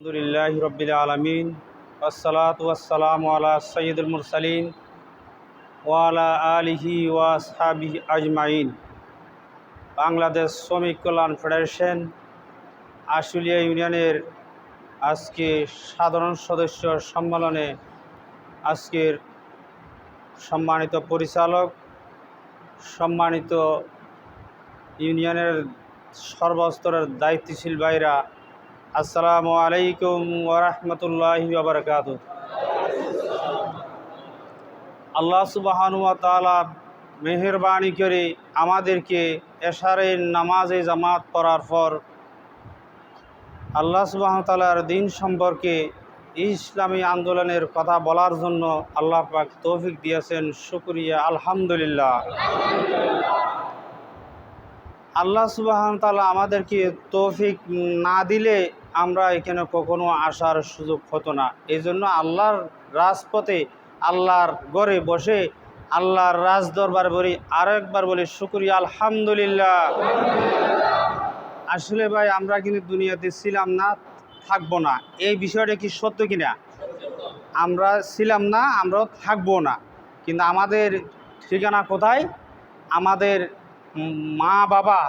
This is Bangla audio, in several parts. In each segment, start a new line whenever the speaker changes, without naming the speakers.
আলহামদুলিল্লাহ রবিল আলমিন, আসসালাত ওয়াসালাম আলা সৈয়দুল মুরসালিন ওয়ালা আলিহি ওয়াসহাবি আজমাইন। বাংলাদেশ শ্রমিক কল্যাণ ফেডারেশন, আশুলিয়া ইউনিয়নের আজকে সাধারণ সদস্য সম্মেলনে আজকের সম্মানিত পরিচালক, সম্মানিত ইউনিয়নের সর্বস্তরের দায়িত্বশীল ভাইরা আসসালামু আলাইকুম ওরহমতুল্লাহি বাবরকাত আল্লাহ সুবাহানুয়া তালা মেহরবানি করে আমাদেরকে এশারের নামাজে জামাত পড়ার পর আল্লাহ সুবাহ তালার দিন সম্পর্কে ইসলামী আন্দোলনের কথা বলার জন্য আল্লাহ পাক তৌফিক দিয়েছেন, শুক্রিয়া, আলহামদুলিল্লাহ। আল্লাহ সুবাহন তালা আমাদেরকে তৌফিক না দিলে আমরা এখানে কখনো আসার সুযোগ হতো না। এই জন্য আল্লাহর রাজপথে, আল্লাহর গড়ে বসে, আল্লাহর রাজ দরবার বলি আরও একবার বলি শুক্রিয়া, আলহামদুলিল্লাহ। আসলে ভাই, আমরা কিন্তু দুনিয়াতে ছিলাম না, থাকব না। এই বিষয়টা কি সত্য কিনা? আমরা ছিলাম না, আমরাও থাকব না। কিন্তু আমাদের ঠিকানা কোথায়? আমাদের মা বাবা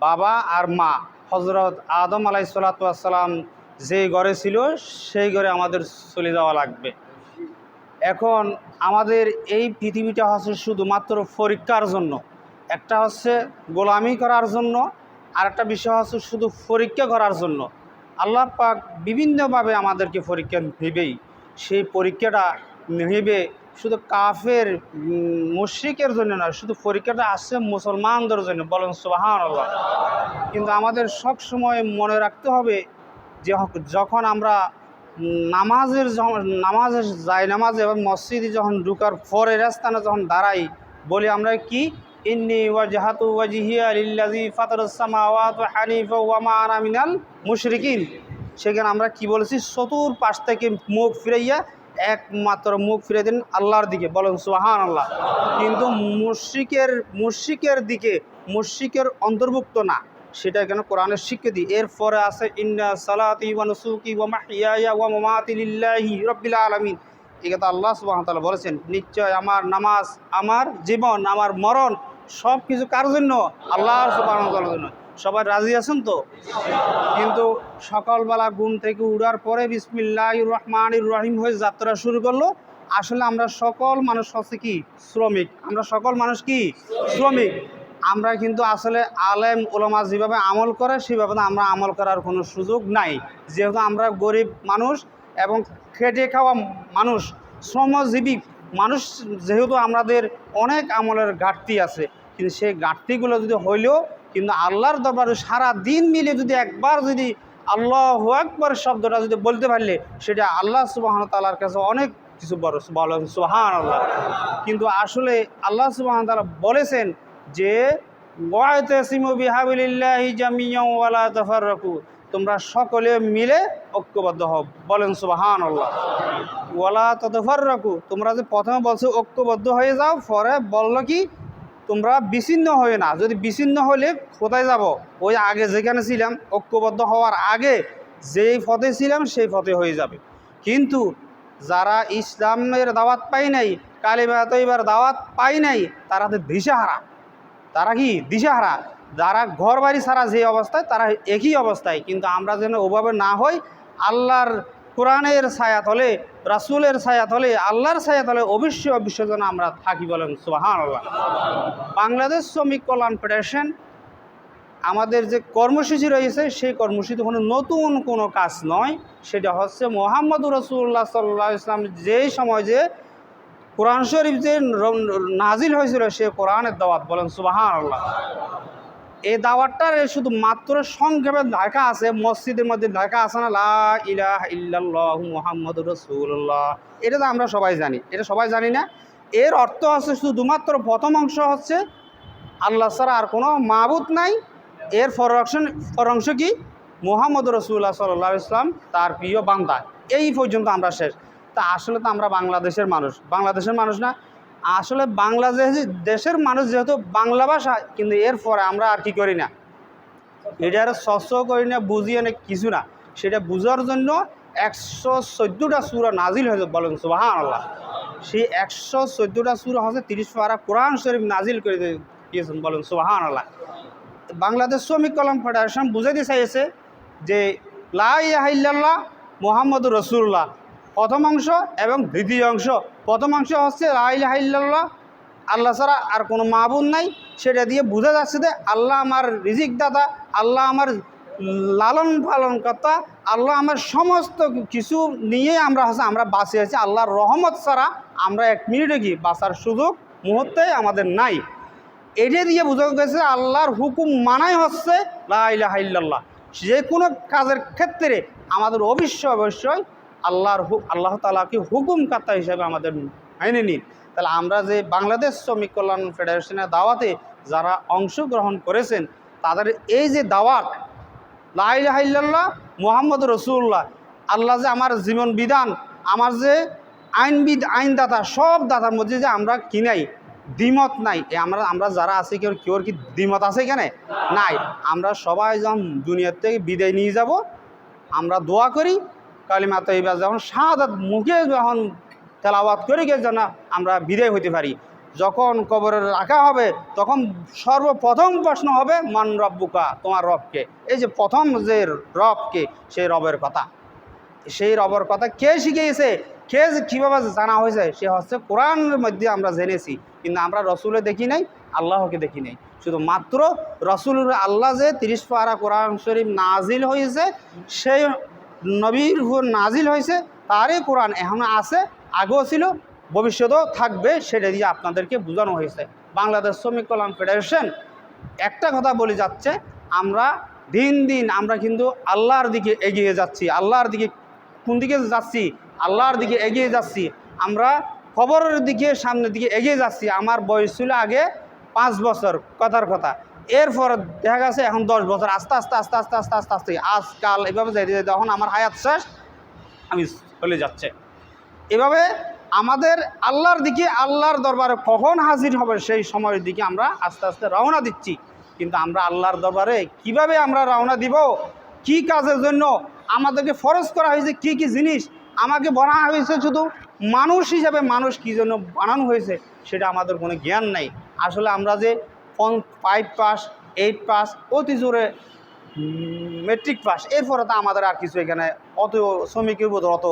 বাবা আর মা। হজরত আদম আলাই সালাতাম যে ঘরে ছিল, সেই ঘরে আমাদের চলে যাওয়া লাগবে। এখন আমাদের এই পৃথিবীটা হচ্ছে শুধুমাত্র পরীক্ষার জন্য। একটা হচ্ছে গোলামি করার জন্য, আর একটা বিষয় হচ্ছে শুধু পরীক্ষা করার জন্য। আল্লাহ পাক বিভিন্নভাবে আমাদেরকে পরীক্ষা নেবেই সেই পরীক্ষাটা নেবে শুধু কাফের মুশ্রিকের জন্য নয়, শুধু পরীক্ষাটা আসছে মুসলমানদের জন্য, বলেন সুবাহান আল্লাহ কিন্তু আমাদের সব সময় মনে রাখতে হবে যে যখন আমরা নামাজের নামাজের যাই নামাজ এবং মসজিদে যখন ঢুকার পরের স্থানে যখন দাঁড়াই, বলি আমরা কি? ইন্নি ওয়াজাহাতু ওয়াজিহিয়া লিল্লাযী ফাতারাস সামাওয়াতি হানিফা ওয়া মা আনা মিনাল মুশরিকিন। সেখানে আমরা কি বলেছি? চতুর পাশ থেকে মুখ ফিরাইয়া একমাত্র মুখ ফিরে দিন আল্লাহর দিকে, বলেন সোহান আল্লাহ কিন্তু মুশ্রিকের মুশ্রিকের দিকে, মুশ্রিকের অন্তর্ভুক্ত না, সেটা কেন কোরআনের স্বীকৃতি? এরপরে আছে, ইন্না সালাতি ওয়া নুসুকি ওয়া আলামিন। আল্লাহ সুবহানাহু বলেছেন, নিশ্চয় আমার নামাজ, আমার জীবন, আমার মরণ সব কিছু কার জন্য? আল্লাহ সুবহানাহু জন্য। সবাই রাজি আছেন তো? কিন্তু সকালবেলা ঘুম থেকে উড়ার পরে বিসমিল্লাহ রহমান রহিম হয়ে যাত্রা শুরু করল। আসলে আমরা সকল মানুষ হচ্ছে কি? শ্রমিক। আমরা সকল মানুষ কি? শ্রমিক। আমরা কিন্তু আসলে আলেম ওলামা যেভাবে আমল করে, সেভাবে আমরা আমল করার কোনো সুযোগ নাই। যেহেতু আমরা গরিব মানুষ এবং খেটে খাওয়া মানুষ, শ্রমজীবী মানুষ, যেহেতু আমাদের অনেক আমলের ঘাটতি আছে। কিন্তু সেই ঘাটতিগুলো যদি হইলেও কিন্তু আল্লাহর দরবারে সারা দিন মিলে যদি একবার যদি আল্লাহ একবার শব্দটা যদি বলতে পারলে, সেটা আল্লাহ সুবাহন তালার কাছে অনেক কিছু বড় বলেন সুহান আল্লাহ কিন্তু আসলে আল্লাহ সুবাহন তালা বলেছেন যে তোমরা সকলে মিলে ঐক্যবদ্ধ হও, বলেন সুবাহান আল্লাহ ওয়ালা তদফার রাখু তোমরা যে প্রথমে বলছো ঐক্যবদ্ধ হয়ে যাও, পরে বলল কি? তোমরা বিচ্ছিন্ন হয়ে না। যদি বিচ্ছিন্ন হলে কোথায় যাব? ওই আগে যেখানে ছিলাম, ঐক্যবদ্ধ হওয়ার আগে যেই পথে ছিলাম, সেই পথে হয়ে যাবে। কিন্তু যারা ইসলামের দাওয়াত পাই নাই, কালিমা তৈবার দাওয়াত পাই নাই, তারা তো দিশাহারা। তারা কি দিশাহারা? যারা ঘর বাড়ি ছাড়া যে অবস্থায়, তারা একই অবস্থায়। কিন্তু আমরা যেন ওভাবে না হই, আল্লাহর কোরআনের ছায়াত হলে রাসুলের ছায়াত হলে আল্লাহর ছায়াত হলে অবশ্যই অবশ্যই যেন আমরা থাকি বলেন সুবাহান আল্লাহ বাংলাদেশ শ্রমিক কল্যাণ ফেডারেশন আমাদের যে কর্মসূচি রয়েছে, সেই কর্মসূচি কোনো নতুন কোনো কাজ নয়। সেটা হচ্ছে মোহাম্মদ রসুল্লাহ সাল্লাহ ইসলাম যেই সময় যে কোরআন শরীফ যে নাজিল হয়েছিল, সে কোরআনের দাওয়াত বলেন সুবাহান আল্লাহ এই দাওয়াতটার শুধু মাত্র সংক্ষেপে লেখা আছে, মসজিদের মধ্যে লেখা আছে না, লা ইলাহ ইল্লাল্লাহ মুহাম্মদ রসুল্লাহ এটা তো আমরা সবাই জানি। এটা সবাই জানি না। এর অর্থ হচ্ছে শুধুমাত্র প্রথম অংশ হচ্ছে আল্লাহ ছাড়া আর কোনো মাহবুদ নাই। এর ফরঅংশ ফরঅংশ কি? মোহাম্মদ রসুল্লাহ সাল্লাহ ইসলাম তার প্রিয় বান্দা। এই পর্যন্ত আমরা শেষ। তা আসলে তো আমরা বাংলাদেশের মানুষ। বাংলাদেশের মানুষ না। আসলে বাংলাদেশ দেশের মানুষ যেহেতু বাংলা ভাষা, কিন্তু এরপরে আমরা আর কি করি না। এটা আর স্বচ্ছ করি না বুঝিয়ে না কিছু না। সেটা বুঝার জন্য একশো চোদ্দোটা সুরা নাজিল হয়েছে বলেন সুবাহান আল্লাহ সেই একশো চোদ্দোটা সুরা হচ্ছে তিরিশ পারা কোরআন শরীফ নাজিল করে দিয়েছেন বলেন সুবাহান আল্লাহ বাংলাদেশ শ্রমিক কল্যাণ ফেডারেশন বুঝাইতে চাইছে যে লাইল্লাহ মোহাম্মদ রসুল্লাহ প্রথম অংশ এবং দ্বিতীয় অংশ। প্রথম অংশ হচ্ছে লাইল্লাহ আল্লাহ ছাড়া আর কোনো মাহবুদ নাই। সেটা দিয়ে বোঝা যাচ্ছে যে আল্লাহ আমার রিজিক দাতা আল্লাহ আমার লালন পালন কর্তা আল্লাহ আমার সমস্ত কিছু নিয়ে আমরা হচ্ছে আমরা বাঁচে আছি। আল্লাহর রহমত ছাড়া আমরা এক মিনিটে কি বাঁচার সুযোগ মুহূর্তে আমাদের নাই। এটা দিয়ে বোঝা গেছে আল্লাহর হুকুম মানাই হচ্ছে লাইল্লাহ যে কোনো কাজের ক্ষেত্রে আমাদের অবশ্যই অবশ্যই আল্লাহর আল্লাহ তালাকে হুকুম কাত্তা হিসাবে আমাদের মেনে নিন। তাহলে আমরা যে বাংলাদেশ শ্রমিক কল্যাণ ফেডারেশনের দাওয়াতে যারা অংশগ্রহণ করেছেন, তাদের এই যে দাওয়াত লাইল্লাহ মোহাম্মদ রসুল্লাহ আল্লাহ যে আমার জীবন বিধান, আমার যে আইনবিদ আইনদাতা, সব দাতার মধ্যে যে আমরা কিনাই দ্বিমত নাই। আমরা আমরা যারা আছি, কেউ কেউ কি দ্বিমত আছে এখানে? নাই। আমরা সবাই যখন দুনিয়ার থেকে বিদায় নিয়ে যাব, আমরা দোয়া করি কালিমা তৈবা যখন শাহাদাত মুখে যখন তেলাওয়াত করে গিয়ে যেন আমরা বিদায় হতে পারি, যখন কবরে রাখা হবে, তখন সর্বপ্রথম প্রশ্ন হবে, মান রব্বুকা? তোমার রবকে। এই যে প্রথম যে রবকে, সেই রবের কথা। সেই রবের কথা কে শিখিয়েছে? কে কীভাবে জানা হয়েছে, সে হচ্ছে কোরআনের মধ্যে আমরা জেনেছি। কিন্তু আমরা রসুলে দেখি নাই, আল্লাহকে দেখি নাই। শুধু মাত্র রসুল আল্লাহ যে তিরিশ পারা কোরআন শরীফ নাজিল হয়েছে, সেই নবীর নাজিল হয়েছে, তারই কোরআন এখনও আছে, আগেও ছিল, ভবিষ্যতেও থাকবে, সেটা দিয়ে আপনাদেরকে বোঝানো হয়েছে। বাংলাদেশ শ্রমিক কল্যাণ ফেডারেশন একটা কথা বলে যাচ্ছে, আমরা দিন দিন আমরা কিন্তু আল্লাহর দিকে এগিয়ে যাচ্ছি, আল্লাহর দিকে কোন দিকে যাচ্ছি, আল্লাহর দিকে এগিয়ে যাচ্ছি, আমরা খবরের দিকে, সামনের দিকে এগিয়ে যাচ্ছি, আমার বয়স ছিল আগে পাঁচ বছর, কথার কথা। এরপর দেখা গেছে এখন দশ বছর, আস্তে আস্তে আস্তে আস্তে আস্তে আস্তে আস্তে, আজকাল এভাবে যাইতে যাইতে এখন আমার হায়াত শেষ, আমি চলে যাচ্ছে। এভাবে আমাদের আল্লাহর দিকে, আল্লাহর দরবারে কখন হাজির হবে সেই সময়ের দিকে আমরা আস্তে আস্তে রওনা দিচ্ছি। কিন্তু আমরা আল্লাহর দরবারে কীভাবে আমরা রওনা দিব, কি কাজের জন্য, আমাদেরকে ফরজ করা হয়েছে কি কি জিনিস, আমাকে বানানো হয়েছে শুধু মানুষ হিসাবে মানুষ কী জন্য বানানো হয়েছে, সেটা আমাদের কোনো জ্ঞান নাই। আসলে আমরা যে ফাইভ পাস, এইট পাস, অতি জোরে মেট্রিক পাস। এরপরে তো আমাদের আর কিছু এখানে অত শ্রমিকের বোধ অত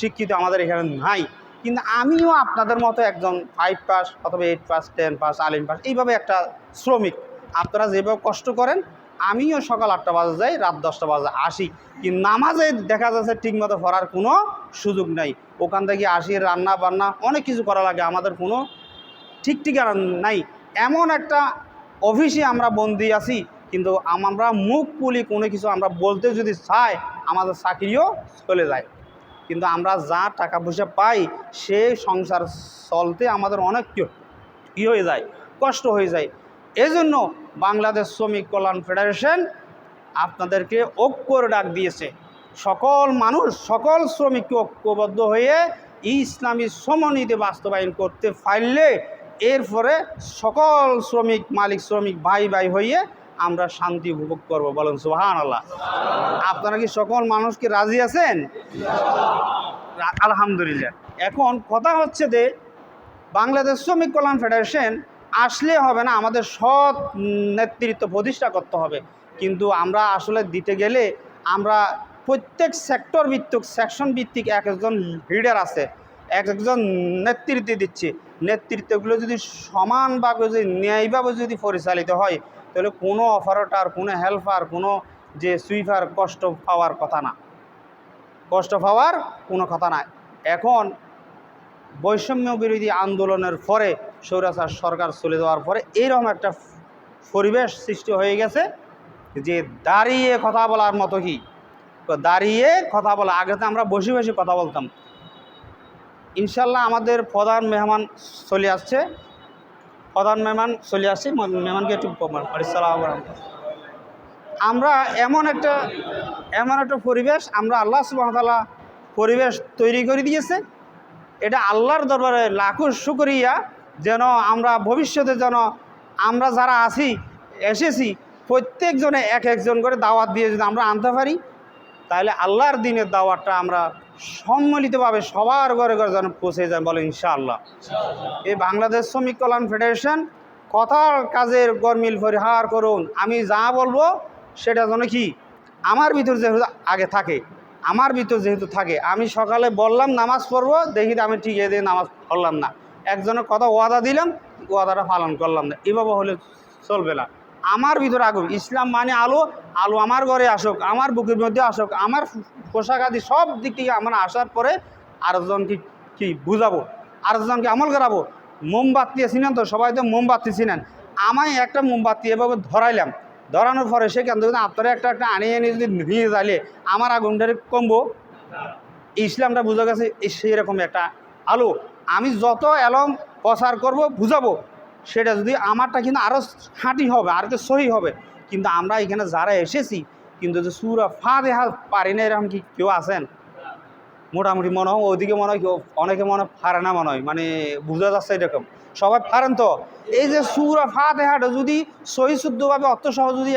শিক্ষিত আমাদের এখানে নাই। কিন্তু আমিও আপনাদের মতো একজন ফাইভ পাস অথবা eight pass, ten pass, Alim pass, এইভাবে একটা শ্রমিক, আপনারা যেভাবে কষ্ট করেন, আমিও সকাল আটটা বাজে যাই, রাত দশটা বাজে আসি। কিন্তু নামাজে দেখা যাচ্ছে ঠিকমতো পড়ার কোনো সুযোগ নাই। ওখান থেকে আসি, রান্না বান্না, অনেক কিছু করা লাগে, আমাদের কোনো ঠিক ঠিকানা নাই। এমন একটা অফিসে আমরা বন্দি আছি, কিন্তু আমরা মুখ পুলি কোনো কিছু আমরা বলতে যদি চাই, আমাদের চাকরিও চলে যায়। কিন্তু আমরা যা টাকা পয়সা পাই, সে সংসার চলতে আমাদের অনেক কী হয়ে যায়, কষ্ট হয়ে যায়। এজন্য বাংলাদেশ শ্রমিক কল্যাণ ফেডারেশন আপনাদেরকে ঐক্যর ডাক দিয়েছে। সকল মানুষ, সকল শ্রমিককে ঐক্যবদ্ধ হয়ে ইসলামী সমনীতি বাস্তবায়ন করতে পারলে এরপরে সকল শ্রমিক, মালিক, শ্রমিক ভাই ভাই হয়ে আমরা শান্তি উপভোগ করব। বলেন সুহান আল্লাহ আপনারা কি সকল মানুষকে রাজি আছেন? আলহামদুলিল্লাহ। এখন কথা হচ্ছে যে, বাংলাদেশ শ্রমিক কল্যাণ ফেডারেশন আসলে হবে না, আমাদের সৎ নেতৃত্ব প্রতিষ্ঠা করতে হবে। কিন্তু আমরা আসলে দিতে গেলে আমরা প্রত্যেক সেক্টর ভিত্তিক, সেকশন ভিত্তিক এক একজন লিডার আছে। একজন নেতৃত্ব দিচ্ছে। নেতৃত্বগুলো যদি সমানভাবে যদি ন্যায়ভাবে যদি পরিচালিত হয়, তাহলে কোনো অপারেটার, কোনো হেল্পার, কোনো যে সুইফার কষ্ট পাওয়ার কথা না। কষ্ট পাওয়ার কোনো কথা না। এখন বৈষম্য বিরোধী আন্দোলনের পরে সৌরাচার সরকার চলে যাওয়ার পরে এইরকম একটা পরিবেশ সৃষ্টি হয়ে গেছে যে দাঁড়িয়ে কথা বলার মতো কি? দাঁড়িয়ে কথা বলা, আগে তো আমরা বসে বসে কথা বলতাম। ইনশাল্লাহ আমাদের প্রধান মেহমান চলে আসছে। প্রধান মেহমান চলে আসছে। মেহমানকে একটু সালাম আমরা এমন একটা এমন একটা পরিবেশ, আমরা আল্লাহ সুবাহতাল্লাহ পরিবেশ তৈরি করে দিয়েছে। এটা আল্লাহর দরবারে লাখো শুকরিয়া যেন আমরা ভবিষ্যতে যেন আমরা যারা আছি, এসেছি, প্রত্যেকজনে এক একজন করে দাওয়াত দিয়ে যদি আমরা আনতে পারি, তাহলে আল্লাহর দিনের দাওয়াতটা আমরা সম্মিলিতভাবে সবার ঘরে ঘরে যেন পৌঁছে যায় বলে ইনশাআল্লাহ। এই বাংলাদেশ শ্রমিক কল্যাণ ফেডারেশন কথার কাজের গরমিল পরিহার করুন। আমি যা বলব সেটা যেন কি, আমার ভিতর যেহেতু আগে থাকে, আমার ভিতর যেহেতু থাকে, আমি সকালে বললাম নামাজ পড়ব, দেখি আমি ঠিক দিয়ে নামাজ পড়লাম না। একজনের কথা ওয়াদা দিলাম, ওয়াদাটা পালন করলাম না। এভাবে হলে চলবে না। আমার ভিতরে আগুন। ইসলাম মানে আলো আলো আমার ঘরে আসুক, আমার বুকের মধ্যে আসুক, আমার পোশাক আদি সব দিক থেকে আমার আসার পরে আরেকজনকে কি বুঝাবো, আরেকজনকে আমল করাবো। মোমবাতি ছিলেন তো, সবাই তো মোমবাতি ছিলেন আমায় একটা মোমবাতি এভাবে ধরাইলাম। ধরানোর পরে সেখান থেকে আপনারা একটা একটা আনিয়ে এনে যদি নিয়ে যাইলে আমার আগুনটারে কমবো। ইসলামটা বুঝা গেছে, এই সেরকম একটা আলো। আমি যত এলম প্রচার করব, বুঝাবো। সেটা যদি আমারটা কিন্তু আরও খাঁটি হবে, আর তো সহি হবে। কিন্তু আমরা এখানে যারা এসেছি, কিন্তু যে সুরা ফা দেখা পারি না, এরকম কি কেউ আছেন? মোটামুটি মনে হয়, ওইদিকে মনে হয় অনেকে মনে হয় পারে না মনে হয় মানে বোঝা যাচ্ছে এরকম। সবাই ফারেন তো? এই যে সুরা ফা দেহাটা যদি সহি শুদ্ধভাবে অর্থ সহ যদি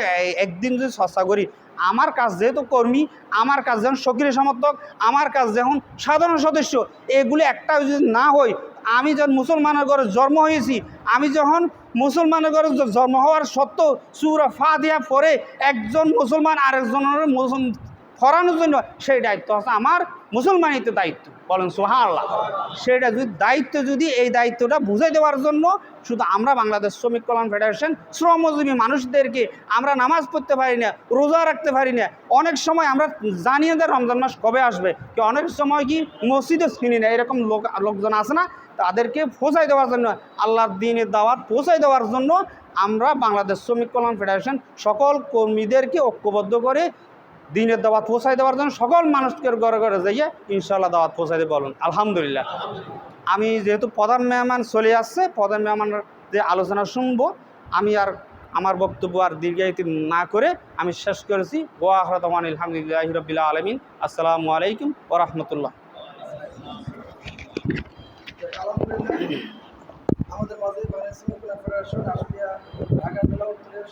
একদিন যদি চর্চা করি আমার কাজ যেহেতু কর্মী, আমার কাজ যেমন সক্রিয় সমর্থক, আমার কাজ যেমন সাধারণ সদস্য, এগুলি একটা যদি না হয়, আমি যখন মুসলমানের ঘরে জন্ম হয়েছি, আমি যখন মুসলমানের ঘরে জন্ম হওয়ার সত্ত্বেও সুরা ফা দিয়া পরে একজন মুসলমান আরেকজনের মুসলমান ফরানোর জন্য, সেই দায়িত্ব আছে আমার মুসলমানিতে দায়িত্ব। বলেন সোহা আল্লাহ সেটা যদি, দায়িত্ব যদি এই দায়িত্বটা বুঝে দেওয়ার জন্য, শুধু আমরা বাংলাদেশ শ্রমিক কল্যাণ ফেডারেশন, শ্রমজীবী মানুষদেরকে আমরা নামাজ পড়তে পারি না, রোজা রাখতে পারি না, অনেক সময় আমরা জানিয়ে দেয় রমজান মাস কবে আসবে, কি অনেক সময় কি মসজিদে চিনি না, এরকম লোক, লোকজন আছে না, তাদেরকে পৌঁছাই দেওয়ার জন্য, আল্লাহর দিনের দাওয়াত পৌঁছাই দেওয়ার জন্য আমরা বাংলাদেশ শ্রমিক কল্যাণ ফেডারেশন সকল কর্মীদেরকে ঐক্যবদ্ধ করে দিনের দাওয়াত পৌঁছাই দেওয়ার জন্য সকল মানুষকে ঘরে ঘরে যাইয়ে ইনশাল্লাহ দাওয়াত পৌঁছাই দেবে বলুন। আলহামদুলিল্লাহ। আমি যেহেতু প্রধান মেহমান চলে আসছে, প্রধান মেহমানের যে আলোচনা শুনব, আমি আর আমার বক্তব্য আর দীর্ঘায়িত না করে আমি শেষ করেছি। গোয়া আহরতমান আলহামদুলিল্লাহ রবিল্লা আলমিন। আসসালামু আলাইকুম ওরহমতুল্লাহ
আমাদের মাঝে ঢাকা, জেলা উত্তরের